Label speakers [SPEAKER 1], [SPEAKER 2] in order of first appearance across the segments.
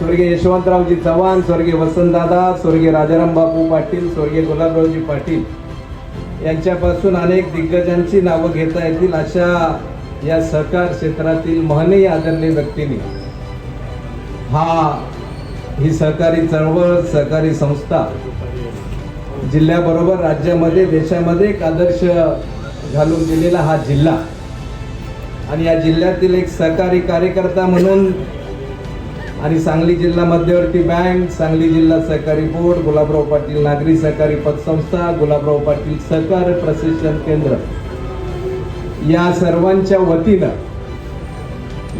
[SPEAKER 1] स्वर्गीय यशवंतरावजी चव्हाण स्वर्गीय वसंतदादा स्वर्गीय राजाराम बापू पाटील स्वर्गीय गुलाबरावजी पाटील यांच्यापासून अनेक दिग्गजांची नावं घेता येतील अशा या सहकार क्षेत्रातील महनीय आदरणीय व्यक्तींनी. हा ही सहकारी चळवळ सहकारी संस्था जिल्ह्याबरोबर राज्यामध्ये देशामध्ये एक आदर्श घालून दिलेला हा जिल्हा. आणि या जिल्ह्यातील एक सहकारी कार्यकर्ता म्हणून आणि सांगली जिल्हा मध्यवर्ती बँक सांगली जिल्हा सहकारी बोर्ड गुलाबराव पाटील नागरी सहकारी पतसंस्था गुलाबराव पाटील सहकार प्रशिक्षण केंद्र. या सर्वांच्या वतीनं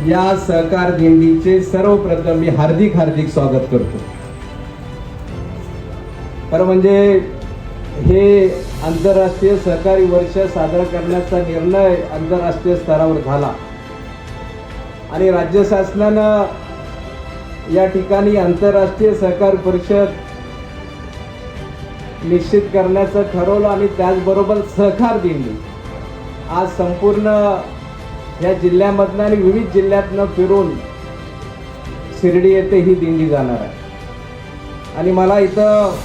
[SPEAKER 1] या सहकार दिंडीचे सर्वप्रथम मी हार्दिक हार्दिक स्वागत करतो. खरं म्हणजे हे आंतरराष्ट्रीय सहकारी वर्ष साजरा करण्याचा निर्णय आंतरराष्ट्रीय स्तरावर झाला. आणि राज्य शासनानं या ठिकाणी आंतरराष्ट्रीय सहकार परिषद निश्चित करण्याचं ठरवलं आणि त्याचबरोबर सहकार दिंडी आज संपूर्ण या जिल्ह्यामधनं आणि विविध जिल्ह्यातनं फिरून शिर्डी येथे ही दिंडी जाणार आहे. आणि मला इथं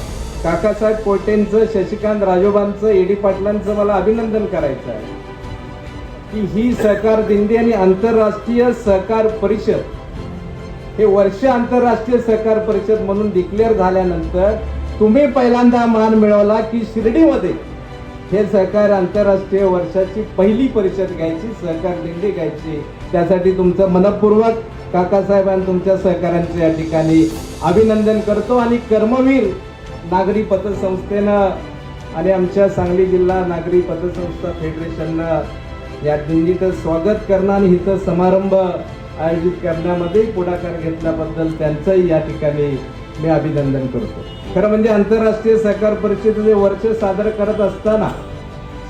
[SPEAKER 1] काकासाहेब कोटेंचं शशिकांत राजोबांचं एडी पाटलांचं मला अभिनंदन करायचं आहे. की ही सहकार दिंडी आणि आंतरराष्ट्रीय सहकार परिषद हे वर्ष आंतरराष्ट्रीय सहकार परिषद म्हणून डिक्लेअर झाल्यानंतर तुम्ही पहिल्यांदा मान मिळवला की शिर्डीमध्ये हे सहकार आंतरराष्ट्रीय वर्षाची पहिली परिषद घ्यायची सहकार दिंडी घ्यायची. त्यासाठी तुमचं मनपूर्वक काकासाहेब आणि तुमच्या सहकाऱ्यांचे या ठिकाणी अभिनंदन करतो आणि कर्मवीर नागरी पतसंस्थेनं आणि आमच्या सांगली जिल्हा नागरी पतसंस्था फेडरेशननं या दिंडीचं स्वागत करणं आणि इथं समारंभ आयोजित करण्यामध्ये पुढाकार घेतल्याबद्दल त्यांचंही या ठिकाणी मी अभिनंदन करतो. खरं म्हणजे आंतरराष्ट्रीय सहकार परिषदेचे वर्ष सादर करत असताना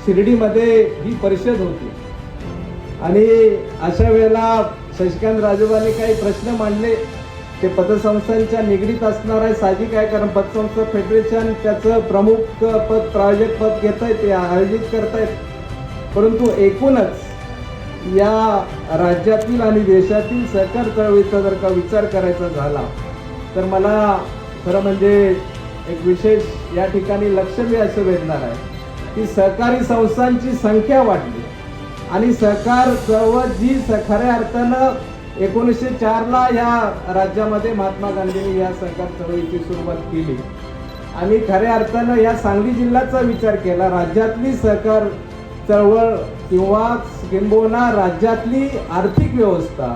[SPEAKER 1] शिर्डीमध्ये ही परिषद होती. आणि अशा वेळेला शशिकांत राजोबाने काही प्रश्न मांडले ते पतसंस्थांच्या निगडीत असणार आहे साहजिक आहे कारण पतसंस्था फेडरेशन त्याचं प्रमुख पद प्रायोजक पद घेत आहे ते आयोजित करतायत. परंतु एकूणच या राज्यातील आणि देशातील सहकार चळवळीचा जर का विचार करायचा झाला तर मला खरं म्हणजे एक विशेष या ठिकाणी लक्ष मी असं वेधणार आहे की सहकारी संस्थांची संख्या वाढली. आणि सहकार चळवळ जी स- खऱ्या अर्थानं एकोणीसशे चारला या राज्यामध्ये महात्मा गांधींनी या सहकार चळवळीची सुरुवात केली. आणि खऱ्या अर्थानं या सांगली जिल्ह्याचा विचार केला राज्यातली सहकार चळवळ किंवा किंबहुना राज्यातली आर्थिक व्यवस्था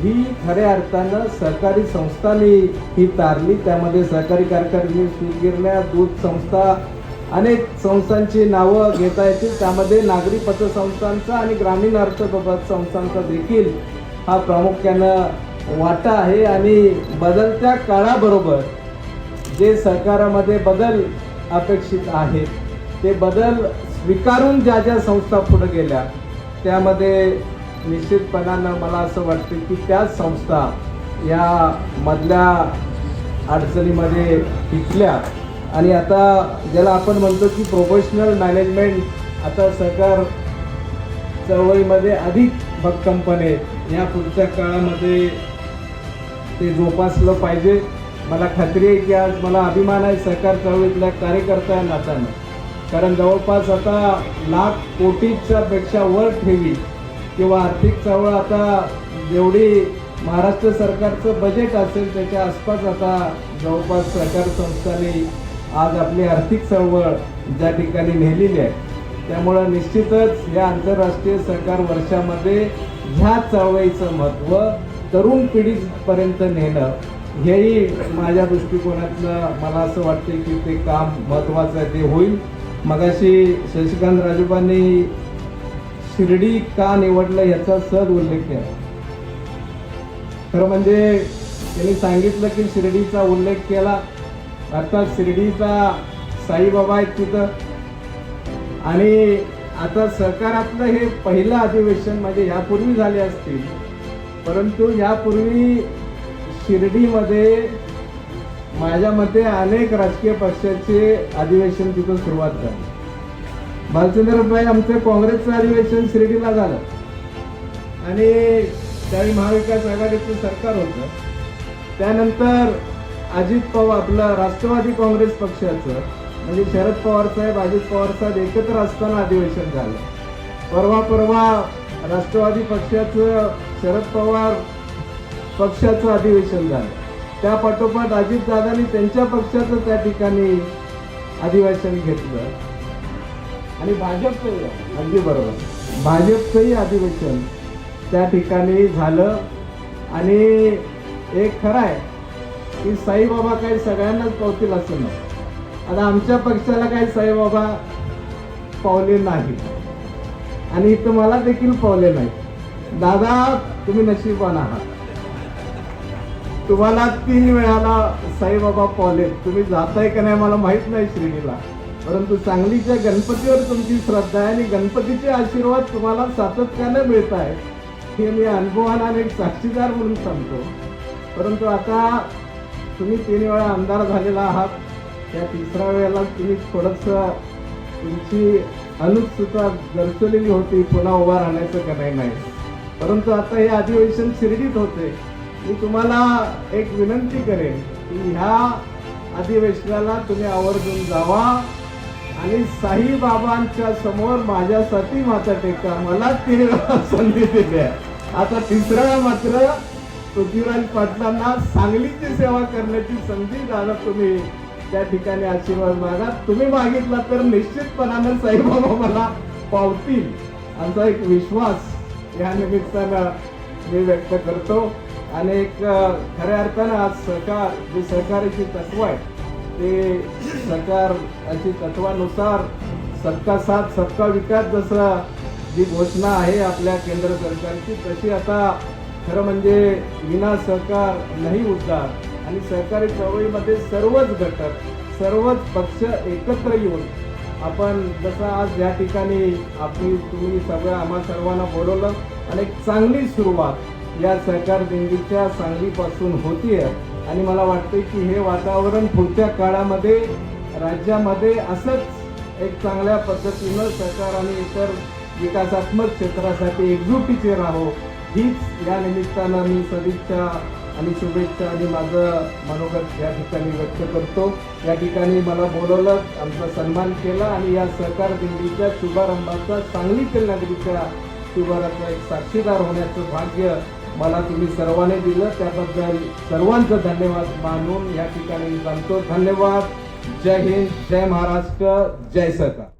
[SPEAKER 1] ही खऱ्या अर्थानं सहकारी संस्थांनी ही तारली. त्यामध्ये सहकारी कारखाने सूतगिरण्या दूध संस्था अनेक संस्थांची नावं घेता येतील. त्यामध्ये नागरी पतसंस्थांचा आणि ग्रामीण अर्थ संस्थांचा देखील हा प्रामुख्यानं वाटा आहे. आणि बदलत्या काळाबरोबर जे सरकारामध्ये बदल अपेक्षित आहेत ते बदल स्वीकारून ज्या ज्या संस्था पुढे गेल्या त्यामध्ये निश्चितपणानं मला असं वाटतं की त्याच संस्था या मधल्या अडचणीमध्ये टिकल्या. आणि आता ज्याला आपण म्हणतो की प्रोफेशनल मॅनेजमेंट आता सरकार चळवळीमध्ये अधिक भक्कमपणे या पुढच्या काळामध्ये ते जोपासलं पाहिजे. मला खात्री आहे की आज मला अभिमान आहे सरकार चळवळीतल्या कार्यकर्ता या नात्यानं. कारण जवळपास आता लाख कोटीच्या पेक्षा वर ठेवी किंवा आर्थिक चळवळ आता जेवढी महाराष्ट्र सरकारचं बजेट असेल त्याच्या आसपास आता जवळपास सहकार संस्थांनी आज आपली आर्थिक चळवळ ज्या ठिकाणी नेलेली आहे त्यामुळं निश्चितच या आंतरराष्ट्रीय सहकार वर्षामध्ये ह्या चळवळीचं महत्त्व तरुण पिढीपर्यंत नेणं हेही माझ्या दृष्टिकोनातलं मला असं वाटते की ते काम महत्त्वाचं आहे ते होईल. मगाशी शशिकांत राजोबांनी शिर्डी का निवडलं याचा सहज उल्लेख केला. खरं म्हणजे त्यांनी सांगितलं की शिर्डीचा उल्लेख केला. आता शिर्डीचा साईबाबा आहेत तिथं. आणि आता सरकारातलं हे पहिलं अधिवेशन म्हणजे यापूर्वी झाले असतील. परंतु यापूर्वी शिर्डीमध्ये माझ्या मते अनेक राजकीय पक्षाचे अधिवेशन तिथं सुरुवात झाली. भालचंद्रभाई आमचं काँग्रेसचं अधिवेशन शिर्डीला झालं. आणि त्यावेळी महाविकास आघाडीचं सरकार होतं. त्यानंतर अजित पवार आपलं राष्ट्रवादी काँग्रेस पक्षाचं म्हणजे शरद पवार साहेब अजित पवार साहेब एकत्र असताना अधिवेशन झालं. परवा परवा राष्ट्रवादी पक्षाचं शरद पवार पक्षाचं अधिवेशन झालं. त्या पाठोपाठ अजितदादांनी त्यांच्या पक्षाचं त्या ठिकाणी अधिवेशन घेतलं. आणि भाजपचंही अगदी बरोबर. भाजपचंही अधिवेशन त्या ठिकाणी झालं. आणि एक खरं आहे की साईबाबा काही सगळ्यांनाच पावतील असं नाही. आता आमच्या पक्षाला काही साईबाबा पावले नाही आणि इथं मला देखील पावले नाही दादा तुम्ही नशीबवान आहात. तुम्हाला तीन वेळाला साईबाबा पावले. तुम्ही जाताय का नाही मला माहीत नाही श्रेणीला. परंतु सांगलीच्या गणपतीवर तुमची श्रद्धा आहे आणि गणपतीचे आशीर्वाद तुम्हाला सातत्यानं मिळत आहे. हे मी अनुभवाला एक साक्षीदार म्हणून सांगतो. परंतु आता तुम्ही तीन वेळा आमदार झालेला आहात. त्या तिसऱ्या वेळेला तुम्ही थोडंसं तुमची अनुत्सुकता दर्शवलेली होती. पुन्हा उभा राहण्याचं का नाही नाही परंतु आता हे अधिवेशन शिर्डीत होते. मी तुम्हाला एक विनंती करेन की ह्या अधिवेशनाला तुम्ही आवर्जून जावा. आणि साईबाबांच्या समोर माझ्यासाठी माता टेका मला तीन संधी दिली आता तिसरा मात्र पृथ्वीराज पाटलांना सांगलीची सेवा करण्याची संधी दादा तुम्ही त्या ठिकाणी आशीर्वाद मागा. तुम्ही मागितला तर निश्चितपणानं साईबाबा मला पावतील. आमचा एक विश्वास या निमित्तानं मी व्यक्त करतो. आणि एक खऱ्या अर्थानं आज सरकार जे सहकाराची तत्व आहे ते सरकारची तत्वानुसार सबका साथ सबका विकास जसं जी घोषणा आहे आपल्या केंद्र सरकारची तशी आता खरं म्हणजे विना सहकार नाही उद्धार. आणि सहकारी चळवळीमध्ये सर्वच घटक सर्वच पक्ष एकत्र येऊन आपण जसं आज या ठिकाणी आपली तुम्ही सगळं आम्हा सर्वांना बोलवलं आणि एक चांगली सुरुवात या सहकार दिंडीच्या सांगलीपासून होती आहे आणि मला वाटते की हे वातावरण पुढच्या काळामध्ये राज्यामध्ये असंच एक चांगल्या पद्धतीनं सरकार आणि इतर विकासात्मक क्षेत्रासाठी एकजुटीचे राहो. हीच या निमित्तानं मी सदिच्छा आणि शुभेच्छा आणि माझं मनोगत या ठिकाणी व्यक्त करतो. या ठिकाणी मला बोलवलं आमचा सन्मान केला आणि या सहकार दिंडीच्या शुभारंभाचा सांगलीतील नगरीच्या शुभारंभ एक साक्षीदार होण्याचं भाग्य मला तुम्ही सर्वांनी दिलं. त्याबद्दल सर्वांचं धन्यवाद मानून या ठिकाणी सांगतो धन्यवाद. जय हिंद. जय महाराष्ट्र. जय सरकार.